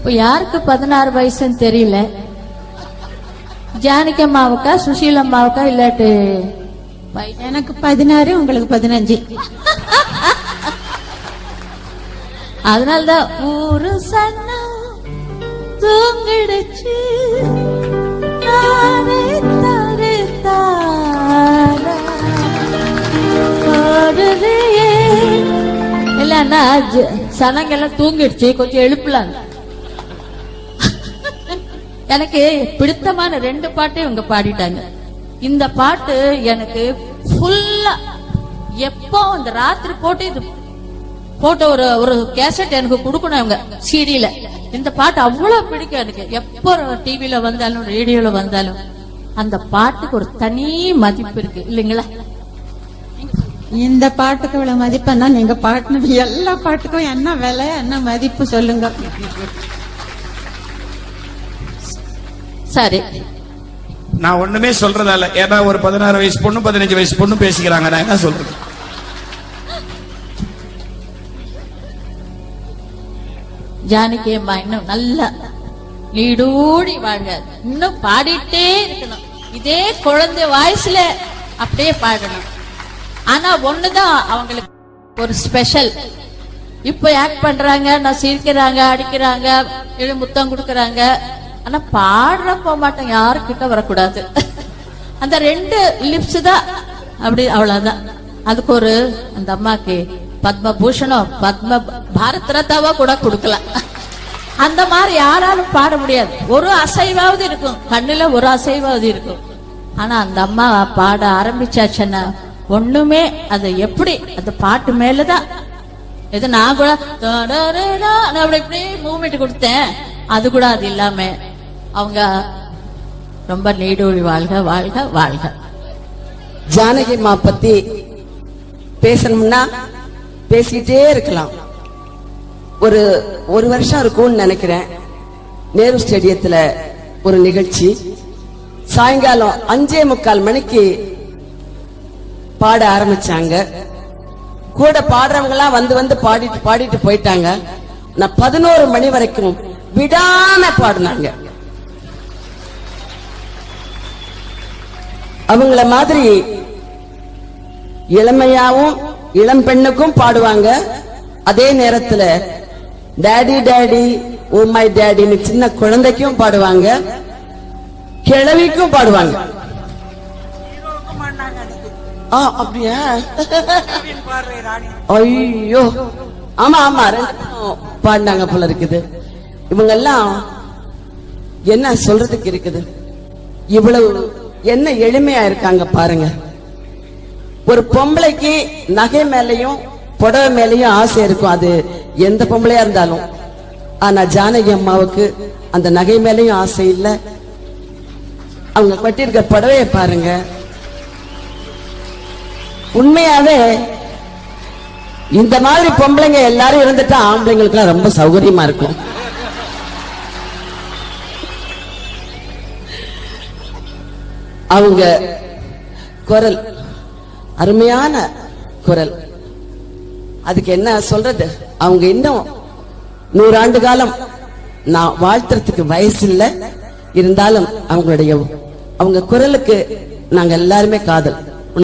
இப்ப யாருக்கு பதினாறு வயசுன்னு தெரியல? ஜானகி அம்மாவுக்கா சுசீல் அம்மாவுக்கா இல்லாட்டு எனக்கு பதினாறு உங்களுக்கு பதினஞ்சு. அதனாலதான் ஊரு சன்னா தூங்கிடுச்சு. தானே தானே தானா. இல்லன்னா சனங்கெல்லாம் தூங்கிடுச்சு கொஞ்சம் எழுப்பலாம் எனக்கு பிடித்தமான ரெண்டு பாட்டையும் இவங்க பாடிட்டாங்க. இந்த பாட்டு எனக்கு ஃபுல்லா எப்போ அந்த ராத்திரி போட்டு இது போட்ட ஒரு ஒரு கேசட் எனக்கு கொடுக்கணும் இவங்க சீடியில இந்த பாட்டு அவ்வளவு பிடிக்கும் எனக்கு. எப்போ டிவியில வந்தாலும் ரேடியோல வந்தாலும் அந்த பாட்டுக்கு ஒரு தனி மதிப்பு இருக்கு இல்லைங்களா? இந்த பாட்டுக்கு இவ்வளவு மதிப்புன்னா நீங்க பாட்டுன எல்லா பாட்டுக்கும் என்ன விலை என்ன மதிப்பு சொல்லுங்க. சரி. நான் ஒண்ணுமே சொல்றதால. ஏன்னா ஒரு பதினாறு வயசு பொண்ணு பதினஞ்சு வயசு பொண்ணு பேசிக்கிறாங்க. நான் என்ன சொல்றது? ஜானகி அம்மா இன்னும் நல்லா நீடூடி வாழ்க. இன்னும் பாடிட்டே இருக்கணும். இதே குழந்தை வாய்ஸ்ல அப்படியே பாடணும். ஆனா ஒண்ணுதான் அவங்களுக்கு ஒரு ஸ்பெஷல் இப்ப ஆக்ட் பண்றாங்க நான் சிரிக்கிறாங்க அடிக்கிறாங்க முத்தம் கொடுக்கறாங்க. ஆனா பாடுற போக மாட்டேன் யாருக்கிட்ட வரக்கூடாது அந்த ரெண்டு லிப்ஸ் தான் அப்படி அவ்வளவுதான் அதுக்கு ஒரு அந்த அம்மாக்கு பத்ம பூஷணம் பத்ம பாரத் ரத்தாவா கூட கொடுக்கலாம் அந்த மாதிரி யாராலும் பாட முடியாது ஒரு அசைவாவது இருக்கும் கண்ணுல ஒரு அசைவாவது இருக்கும் ஆனா அந்த அம்மா பாட ஆரம்பிச்சாச்சுன்னா ஒண்ணுமே அது எப்படி அந்த பாட்டு மேலதான் இது நான் கூட நான் அப்படி இப்படி மூமெண்ட் கொடுத்தேன் அது கூட அது இல்லாம அவங்க ரொம்ப நீடூழி வாழ்க வாழ்க வாழ்க. ஜானகி அம்மா பத்தி பேசணும்னா பேசிட்டே இருக்கலாம். ஒரு ஒரு வருஷம் இருக்கும்னு நினைக்கிறேன். நேரு ஸ்டேடியத்துல ஒரு நிகழ்ச்சி. சாயங்காலம் அஞ்சே முக்கால் மணிக்கு பாட ஆரம்பிச்சாங்க. கூட பாடுறவங்க எல்லாம் வந்து வந்து பாடிட்டு பாடிட்டு போயிட்டாங்க. நான் பதினோரு மணி வரைக்கும் விடாம பாடினாங்க. அவங்கள மாதிரி இளமையாவும் இளம் பெண்ணுக்கும் பாடுவாங்க. அதே நேரத்துல டாடி டாடி ஓ மை டேடின்னு சின்ன குழந்தைக்கும் பாடுவாங்க. கிழவிக்கும் பாடுவாங்க. அப்படியா? ஐயோ. ஆமா ஆமா பாடினாங்க போல இருக்குது. இவங்க எல்லாம் என்ன சொல்றதுக்கு இருக்குது? இவ்வளவு என்ன எளிமையா இருக்காங்க பாருங்க. ஒரு பொம்பளைக்கு நகை மேலயும் புடவை மேலயும் ஆசை இருக்கும். அது எந்த பொம்பளையா இருந்தாலும். ஆனா ஜானகி அம்மாவுக்கு அந்த நகை மேலயும் ஆசை இல்ல. அவங்க கட்டியிருக்க புடவைய பாருங்க. உண்மையாவே இந்த மாதிரி பொம்பளைங்க எல்லாரும் இருந்துட்டா ஆம்பளைங்களுக்கு ரொம்ப சௌகரியமா இருக்கும். அவங்க குரல் அருமையான குரல். அதுக்கு என்ன சொல்றது? அவங்க இன்னும் நூறாண்டு காலம் நான் வாழ்த்துறதுக்கு வயசு இல்லை. இருந்தாலும் அவங்களுடைய அவங்க குரலுக்கு நாங்க எல்லாருமே காதல்.